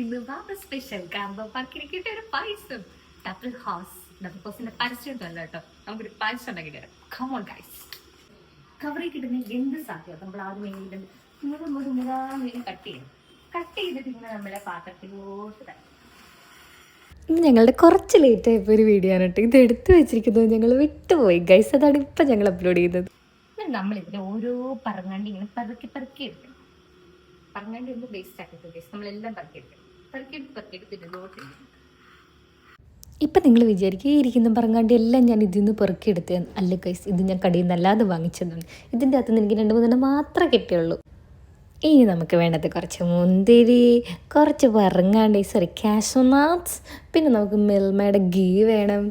ഇന്ന് വളരെ സ്പെഷ്യൽ കാരണം പക്കിരിക്കിട്ട ഒരു പായസം. ഡബിൾ ഹോസ് ഡബിൾ ഹോസിന്റെ പരസ്യം അല്ല കേട്ടോ. നമുക്കൊരു പായസം ഉണ്ടാക്കി തരാം. കമോൺ ഗൈസ് കവറിൽ കിട്ടുന്ന എന്ത് സാധ്യത നമ്മൾ ആദ്യം എങ്കിലും മുഴുവൻ മുഴുവൻ കട്ട് ചെയ്യും കട്ട് ചെയ്തിട്ട് ഇങ്ങനെ നമ്മളെ പാത്രത്തിലോട്ട് തരാം. ഞങ്ങളുടെ കുറച്ച് ലേറ്റ് ആയപ്പോൾ ഒരു വീഡിയോ ആണ് കേട്ടോ. ഇത് എടുത്തു വെച്ചിരിക്കുന്നത് ഞങ്ങൾ വിട്ടുപോയി. ഗൈസ് അതാണ് ഇപ്പൊ ഞങ്ങൾ അപ്ലോഡ് ചെയ്യുന്നത്. എന്നിട്ട് നമ്മൾ ഇതിന് ഓരോ പറങ്ങാണ്ടി ഇങ്ങനെ പെറുക്കി പെറുക്കി എടുക്കണം. പറങ്ങാണ്ടി ഒന്ന് വേസ്റ്റ് ആക്കിയിട്ട് ഗൈസ് നമ്മളെല്ലാം പെറുക്കി എടുക്കണം. ഇടണം. ഇപ്പം നിങ്ങൾ വിചാരിക്കുക ഇരിക്കുന്നു പറങ്ങാണ്ടി എല്ലാം ഞാൻ ഇതിൽ നിന്ന് പെറുക്കിയെടുത്തേ. അല്ല കൈസ് ഇത് ഞാൻ കടയിൽ നിന്ന് അല്ലാതെ വാങ്ങിച്ചതാണ്. ഇതിന്റെ അകത്ത് നിന്ന് എനിക്ക് രണ്ട് മൂന്നെണ്ണം മാത്രമേ കിട്ടിയുള്ളൂ. ഇനി നമുക്ക് വേണ്ടത് കുറച്ച് മുന്തിരി കുറച്ച് പറങ്ങാണ്ടി സോറി കാഷ്യൂനാട്ട്സ് പിന്നെ നമുക്ക് മിൽമയുടെ ഗീ വേണം.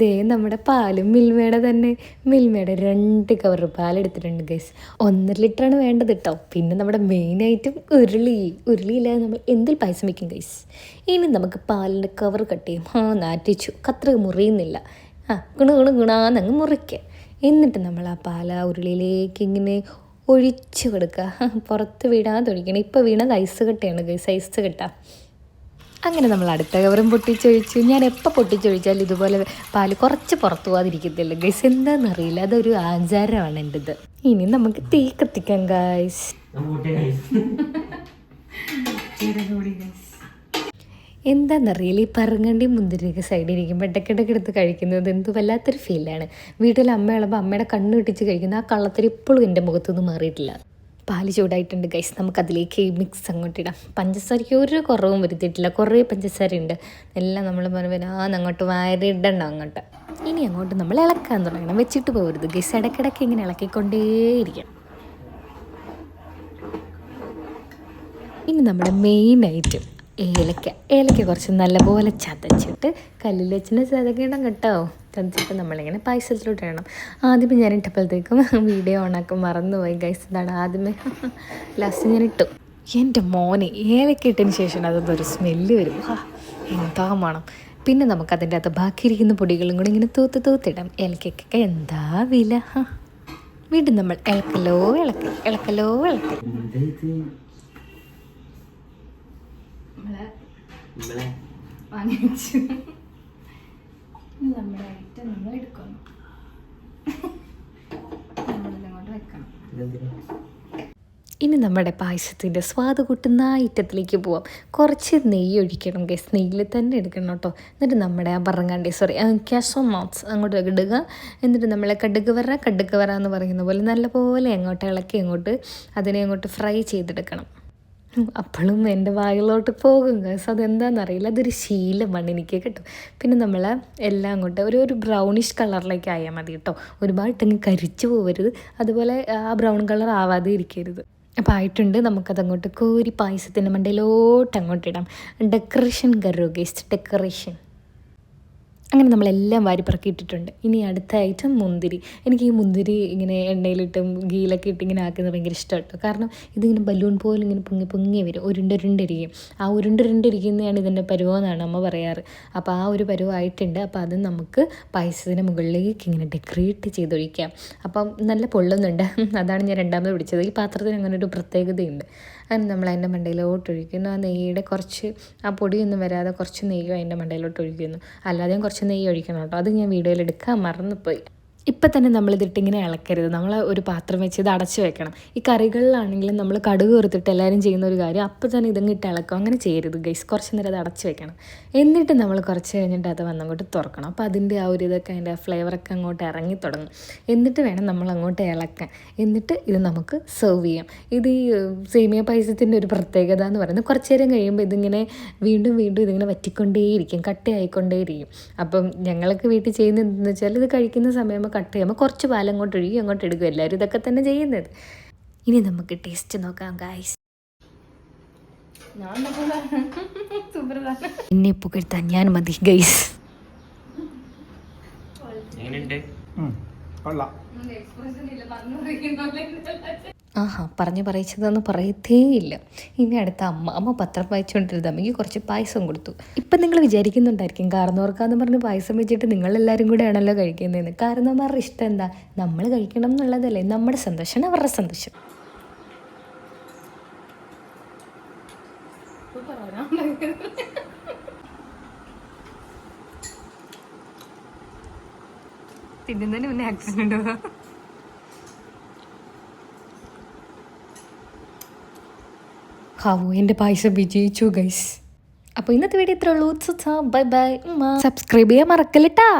ദേ നമ്മുടെ പാലും മിൽമയുടെ തന്നെ. മിൽമയുടെ രണ്ട് കവർ പാലെടുത്തിട്ടുണ്ട് ഗൈസ് ഒന്നര ലിറ്ററാണ് വേണ്ടത് കേട്ടോ പിന്നെ നമ്മുടെ മെയിൻ ഐറ്റം ഉരുളി. ഇല്ലാതെ നമ്മൾ എന്തിൽ പായസം വയ്ക്കും ഗൈസ് ഇനി നമുക്ക് പാലിന്റെ കവർ കട്ട് ചെയ്യും. ആ നാറ്റിച്ചു. കത്ര മുറിയുന്നില്ല. ആ ഗുണ ഗുണ ഗുണാന്നങ്ങ് മുറിക്കുക എന്നിട്ട് നമ്മൾ ആ പാല ഉരുളിയിലേക്ക് ഇങ്ങനെ ഒഴിച്ചു കൊടുക്കുക. പുറത്ത് വീഴാതെ ഒഴിക്കണം. ഇപ്പോൾ വീണത് ഐസ് കട്ടയാണ് ഗൈസ് ഐസ് കട്ട. അങ്ങനെ നമ്മൾ അടുത്ത കവറും പൊട്ടിച്ചൊഴിച്ചു. ഞാൻ എപ്പോൾ പൊട്ടിച്ചൊഴിച്ചാലും ഇതുപോലെ പാൽ കുറച്ച് പുറത്തു പോകാതിരിക്കത്തില്ല ഗൈസ് എന്താണെന്നറിയില്ല അതൊരു ആചാരമാണ് എന്റെത് ഇനി നമുക്ക് തീ കത്തിക്കാം ഗൈസ് എന്താണെന്നറിയില്ല ഈ പറങ്ങണ്ടി മുന്തിരിയൊക്കെ സൈഡിൽ ഇരിക്കുമ്പോൾ ഇടയ്ക്കിടയ്ക്ക് എടുത്ത് കഴിക്കുന്നത് എന്ത് വല്ലാത്തൊരു ഫീലാണ് വീട്ടിൽ അമ്മ ഉള്ളപ്പോൾ അമ്മയുടെ കണ്ണ് കെട്ടിച്ച് കഴിക്കുന്ന ആ കള്ളത്തിൽ ഇപ്പോഴും എന്റെ മുഖത്തുനിന്ന് മാറിയിട്ടില്ല. പാൽ ചൂടായിട്ടുണ്ട് ഗൈസ് നമുക്കതിലേക്ക് മിക്സ് അങ്ങോട്ട് ഇടാം. പഞ്ചസാരയ്ക്ക് ഒരു കുറവും വരുത്തിയിട്ടില്ല. കുറേ പഞ്ചസാര ഉണ്ട് എല്ലാം നമ്മൾ പറഞ്ഞാൽ അങ്ങോട്ട് വാരിടണം അങ്ങോട്ട്. ഇനി അങ്ങോട്ട് നമ്മൾ ഇളക്കാൻ തുടങ്ങണം. വെച്ചിട്ട് പോകരുത് ഗൈസ് ഇടയ്ക്കിടയ്ക്ക് ഇങ്ങനെ ഇളക്കിക്കൊണ്ടേയിരിക്കണം. ഇനി നമ്മുടെ മെയിൻ ഐറ്റം ഏലക്ക. ഏലക്ക കുറച്ച് നല്ലപോലെ ചതച്ചിട്ട് കല്ലിൽ വെച്ചിട്ട് ചതക്കണം കേട്ടോ. ചതച്ചിട്ട് നമ്മളിങ്ങനെ പായസത്തിലോട്ട് ഇടണം. ആദ്യമേ ഞാൻ ഇട്ടപ്പോഴത്തേക്കും വീഡിയോ ഓണാക്കാൻ മറന്നുപോയി. ഗൈസ് എന്താണ് ആദ്യമേ. ലാസ്റ്റ് ഞാൻ ഇട്ടു. എന്റെ മോനെ ഏലക്ക ഇട്ടതിന് ശേഷം അതൊന്നൊരു സ്മെല്ല് വരും. എന്താ മണം. പിന്നെ നമുക്ക് അതിന്റെ അകത്ത് ബാക്കിയിരിക്കുന്ന പൊടികളും കൂടി ഇങ്ങനെ തൂത്ത് തൂത്തിടാം ഏലക്കൊക്കെ എന്താ വില. വീണ്ടും നമ്മൾ ഇളക്കലോ ഇളക്കി ഇളക്കലോ ഇളക്കി നമ്മളെ വാങ്ങി വെച്ചു ഇനി നമ്മുടെ ഐറ്റം നമ്മൾ എടുക്കണം. നമ്മളിതങ്ങോട്ട് വെക്കണം. ഇനി നമ്മുടെ പായസത്തിന്റെ സ്വാദ് കൂട്ടുന്ന ഐറ്റത്തിലേക്ക് പോവാം. കുറച്ച് നെയ്യ് ഒഴിക്കണം ഗസ് നെയ്യിൽ തന്നെ എടുക്കണം കേട്ടോ. എന്നിട്ട് നമ്മുടെ ആ പറങ്ങാണ്ടി സോറി കാസോ മാത്സ് അങ്ങോട്ട് ഇടുക. എന്നിട്ട് നമ്മളെ കടുക് വറ കടുക് വറ എന്ന് പറയുന്ന പോലെ നല്ലപോലെ അങ്ങോട്ട് ഇളക്കി അങ്ങോട്ട് അതിനെ അങ്ങോട്ട് ഫ്രൈ ചെയ്തെടുക്കണം. അപ്പോഴും എന്റെ വായിലോട്ട് പോകും. ഗസ് അതെന്താണെന്നറിയില്ല അതൊരു ശീലമാണ് എനിക്ക് കേട്ടോ. പിന്നെ നമ്മൾ എല്ലാം അങ്ങോട്ട് ഒരു ഒരു ബ്രൗണിഷ് കളറിലേക്ക് ആയാൽ മതി കേട്ടോ. ഒരുപാട് കരിച്ചു പോകരുത് അതുപോലെ ആ ബ്രൗൺ കളർ ആവാതെ ഇരിക്കരുത്. അപ്പോൾ ആയിട്ടുണ്ട്. നമുക്കതങ്ങോട്ട് കോരി പായസത്തിന്റെ മണ്ടയിലോട്ട് അങ്ങോട്ട് ഇടാം. ഡെക്കറേഷൻ കറോ ഗേസ്റ്റ് ഡെക്കറേഷൻ അങ്ങനെ നമ്മളെല്ലാം വാരി പറക്കിയിട്ടിട്ടുണ്ട് ഇനി അടുത്ത ഐറ്റം മുന്തിരി. എനിക്ക് ഈ മുന്തിരി ഇങ്ങനെ എണ്ണയിലിട്ടും ഗീലൊക്കെ ഇട്ട് ഇങ്ങനെ ആക്കുന്നത് ഭയങ്കര ഇഷ്ടമാണ് കേട്ടോ കാരണം ഇതിങ്ങനെ ബലൂൺ പോലെ ഇങ്ങനെ പൊങ്ങി പൊങ്ങി വരും. ഉരുണ്ടുരുണ്ടിരിക്കും. ആ ഉരുണ്ടുരുണ്ടിരിക്കുന്നതാണ് ഇതിന്റെ പരുവമെന്നാണ് അമ്മ പറയാറ്. അപ്പോൾ ആ ഒരു പരുവമായിട്ടുണ്ട് അപ്പോൾ അത് നമുക്ക് പായസത്തിന് മുകളിലേക്ക് ഇങ്ങനെ ഡെക്കറേറ്റ് ചെയ്തൊഴിക്കാം. അപ്പം നല്ല പൊള്ളുന്നുണ്ട്. അതാണ് ഞാൻ രണ്ടാമത് പിടിച്ചത്. ഈ പാത്രത്തിന് അങ്ങനെ ഒരു പ്രത്യേകതയുണ്ട്. അങ്ങനെ നമ്മൾ അതിന്റെ മണ്ടയിലോട്ട് ഒഴിക്കുന്നു. ആ നെയ്യുടെ കുറച്ച് ആ പൊടിയൊന്നും വരാതെ കുറച്ച് നെയ്യും അതിന്റെ മണ്ടയിലോട്ട് ഒഴിക്കുന്നു. അല്ലാതെയും കുറച്ച് നെയ്യ് ഒഴിക്കണം കേട്ടോ. അത് ഞാൻ വീഡിയോയിൽ എടുക്കാൻ മറന്നുപോയി. ഇപ്പം തന്നെ നമ്മളിതിട്ട് ഇങ്ങനെ ഇളക്കരുത്. നമ്മൾ ഒരു പാത്രം വെച്ച് ഇത് അടച്ചു വെക്കണം. ഈ കറികളിലാണെങ്കിലും നമ്മൾ കടുക് വറുത്തിട്ട് എല്ലാവരും ചെയ്യുന്ന ഒരു കാര്യം അപ്പം തന്നെ ഇതങ്ങ് ഇട്ട് ഇളക്കും. അങ്ങനെ ചെയ്യരുത് ഗൈസ് കുറച്ച് നേരം അത് അടച്ചു വെക്കണം. എന്നിട്ട് നമ്മൾ കുറച്ച് കഴിഞ്ഞിട്ട് അത് വന്നങ്ങോട്ട് തുറക്കണം. അപ്പോൾ അതിന്റെ ആ ഒരു ഇതൊക്കെ അതിന്റെ ഫ്ലേവറൊക്കെ അങ്ങോട്ട് ഇറങ്ങി തുടങ്ങും. എന്നിട്ട് വേണം നമ്മൾ അങ്ങോട്ട് ഇളക്കാൻ. എന്നിട്ട് ഇത് നമുക്ക് സെർവ് ചെയ്യാം. ഇത് ഈ സേമിയ പായസത്തിന്റെ ഒരു പ്രത്യേകത എന്ന് പറയുന്നത് കുറച്ച് നേരം കഴിയുമ്പോൾ ഇതിങ്ങനെ വീണ്ടും വീണ്ടും ഇതിങ്ങനെ വറ്റിക്കൊണ്ടേയിരിക്കും. കട്ടയായിക്കൊണ്ടേയിരിക്കും. അപ്പം ഞങ്ങളൊക്കെ വീട്ടിൽ ചെയ്യുന്നത് എന്തെന്ന് വെച്ചാൽ ഇത് കഴിക്കുന്ന സമയം കട്ട് ചെയ്യുമ്പോൾ കുറച്ച് പാലം അങ്ങോട്ട് ഒഴുകി അങ്ങോട്ട് എടുക്കും. എല്ലാവരും ഇതൊക്കെ തന്നെ ചെയ്യുന്നത്. ഇനി നമുക്ക് ടേസ്റ്റ് നോക്കാം ഗായ്സ് എന്നെ പുകഴ്ത്താൻ ഞാൻ മതി ഗൈസ് എങ്ങനെയുണ്ട്? കൊള്ളാം. ആഹാ പറഞ്ഞു പറയിച്ചതെന്ന് പറയത്തേയില്ല. ഇനി അടുത്ത അമ്മ അമ്മ പത്രം വായിച്ചുകൊണ്ടിരുന്ന അമ്മയ്ക്ക് കുറച്ച് പായസം കൊടുത്തു. ഇപ്പം നിങ്ങൾ വിചാരിക്കുന്നുണ്ടായിരിക്കും കാരണവർക്കാന്ന് പറഞ്ഞ് പായസം വെച്ചിട്ട് നിങ്ങളെല്ലാവരും കൂടെയാണല്ലോ കഴിക്കുന്നതെന്ന് കാരണവന്മാരുടെ ഇഷ്ടം എന്താ? നമ്മൾ കഴിക്കണം എന്നുള്ളതല്ലേ. നമ്മുടെ സന്തോഷമാണ് അവരുടെ സന്തോഷം. തിന്നുന്നതിന് മുന്നേ ആക്സിഡന്റ് ഹാവു എന്റെ പായസം വിജയിച്ചു ഗൈസ് അപ്പോൾ ഇന്നത്തെ വീഡിയോ ഇത്രേ ഉള്ളൂ. ബൈ ബൈ സബ്സ്ക്രൈബ് ചെയ്യാൻ മറക്കല്ലേട്ടാ.